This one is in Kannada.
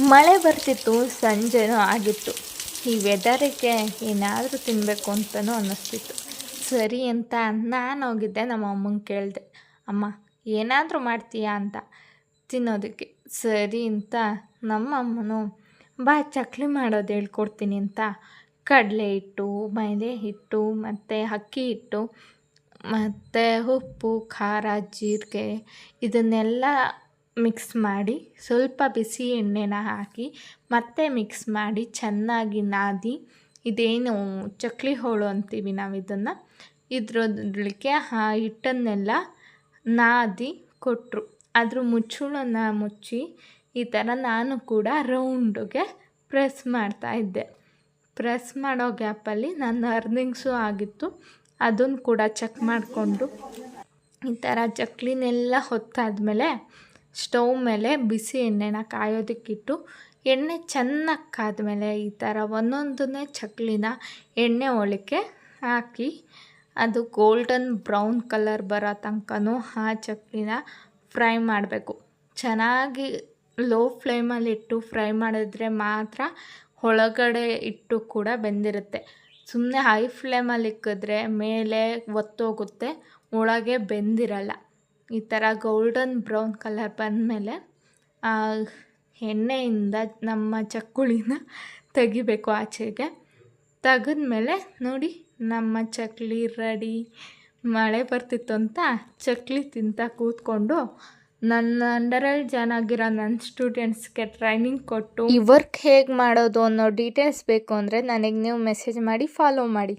ಮಳೆ ಬರ್ತಿತ್ತು, ಸಂಜೆನೂ ಆಗಿತ್ತು. ಈ ವೆದರಿಗೆ ಏನಾದರೂ ತಿನ್ನಬೇಕು ಅಂತಲೂ ಅನ್ನಿಸ್ತಿತ್ತು. ಸರಿ ಅಂತ ನಾನು ಹೋಗಿದ್ದೆ, ನಮ್ಮ ಅಮ್ಮಂಗೆ ಕೇಳಿದೆ. ಅಮ್ಮ, ಏನಾದರೂ ಮಾಡ್ತೀಯಾ ಅಂತ ತಿನ್ನೋದಕ್ಕೆ? ಸರಿ ಅಂತ ನಮ್ಮ ಅಮ್ಮನು, ಬಾ, ಚಕ್ಲಿ ಮಾಡೋದು ಹೇಳ್ಕೊಡ್ತೀನಿ ಅಂತ. ಕಡಲೆ ಹಿಟ್ಟು, ಮೈದೆ ಹಿಟ್ಟು, ಮತ್ತು ಅಕ್ಕಿ ಹಿಟ್ಟು, ಮತ್ತು ಉಪ್ಪು, ಖಾರ, ಜೀರಿಗೆ, ಇದನ್ನೆಲ್ಲ ಮಿಕ್ಸ್ ಮಾಡಿ ಸ್ವಲ್ಪ ಬಿಸಿ ಎಣ್ಣೆನ ಹಾಕಿ ಮತ್ತೆ ಮಿಕ್ಸ್ ಮಾಡಿ ಚೆನ್ನಾಗಿ ನಾದಿ. ಇದೇನು ಚಕ್ಲಿ ಹೋಳು ಅಂತೀವಿ ನಾವು ಇದನ್ನು. ಆ ಹಿಟ್ಟನ್ನೆಲ್ಲ ನಾದಿ ಕೊಟ್ಟರು ಅದ್ರ ಮುಚ್ಚಳನ ಮುಚ್ಚಿ ಈ ಥರ ನಾನು ಕೂಡ ರೌಂಡಿಗೆ ಪ್ರೆಸ್ ಮಾಡ್ತಾ ಇದ್ದೆ. ಪ್ರೆಸ್ ಮಾಡೋ ಗ್ಯಾಪಲ್ಲಿ ನನ್ನ ಅರ್ನಿಂಗ್ಸು ಆಗಿತ್ತು. ಅದನ್ನು ಕೂಡ ಚೆಕ್ ಮಾಡಿಕೊಂಡು ಈ ಥರ ಚಕ್ಲಿನೆಲ್ಲ ಹೊತ್ತಾದ್ಮೇಲೆ ಸ್ಟವ್ ಮೇಲೆ ಬಿಸಿ ಎಣ್ಣೆನ ಕಾಯೋದಕ್ಕಿಟ್ಟು ಎಣ್ಣೆ ಚೆನ್ನಾಗಿ ಕಾದ್ಮೇಲೆ ಈ ಥರ ಒಂದೊಂದನ್ನೇ ಚಕ್ಲಿನ ಎಣ್ಣೆ ಒಳಕ್ಕೆ ಹಾಕಿ ಅದು ಗೋಲ್ಡನ್ ಬ್ರೌನ್ ಕಲರ್ ಬರೋ ತನಕನೂ ಆ ಚಕ್ಲಿನ ಫ್ರೈ ಮಾಡಬೇಕು. ಚೆನ್ನಾಗಿ ಲೋ ಫ್ಲೇಮಲ್ಲಿ ಇಟ್ಟು ಫ್ರೈ ಮಾಡಿದ್ರೆ ಮಾತ್ರ ಒಳಗಡೆ ಇಟ್ಟು ಕೂಡ ಬೆಂದಿರುತ್ತೆ. ಸುಮ್ಮನೆ ಹೈ ಫ್ಲೇಮಲ್ಲಿ ಇಕ್ಕಿದ್ರೆ ಮೇಲೆ ಒತ್ತೋಗುತ್ತೆ, ಒಳಗೆ ಬೆಂದಿರಲ್ಲ. ಈ ಥರ ಗೋಲ್ಡನ್ ಬ್ರೌನ್ ಕಲರ್ ಬಂದಮೇಲೆ ಎಣ್ಣೆಯಿಂದ ನಮ್ಮ ಚಕ್ಕುಳಿನ ತೆಗಿಬೇಕು ಆಚೆಗೆ. ತೆಗೆದ್ಮೇಲೆ ನೋಡಿ, ನಮ್ಮ ಚಕ್ಲಿ ರೆಡಿ ಮಳೆ ಬರ್ತಿತ್ತು ಅಂತ ಚಕ್ಲಿ ತಿಂತ ಕೂತ್ಕೊಂಡು ನನ್ನ ಅಂಡರಲ್ಲಿ ಜಾಯ್ನ್ ಆಗಿರೋ ನನ್ನ ಸ್ಟೂಡೆಂಟ್ಸ್ಗೆ ಟ್ರೈನಿಂಗ್ ಕೊಟ್ಟು ಈ ವರ್ಕ್ ಹೇಗೆ ಮಾಡೋದು ಅನ್ನೋ ಡೀಟೇಲ್ಸ್ ಬೇಕು ಅಂದರೆ ನನಗೆ ನೀವು ಮೆಸೇಜ್ ಮಾಡಿ ಫಾಲೋ ಮಾಡಿ.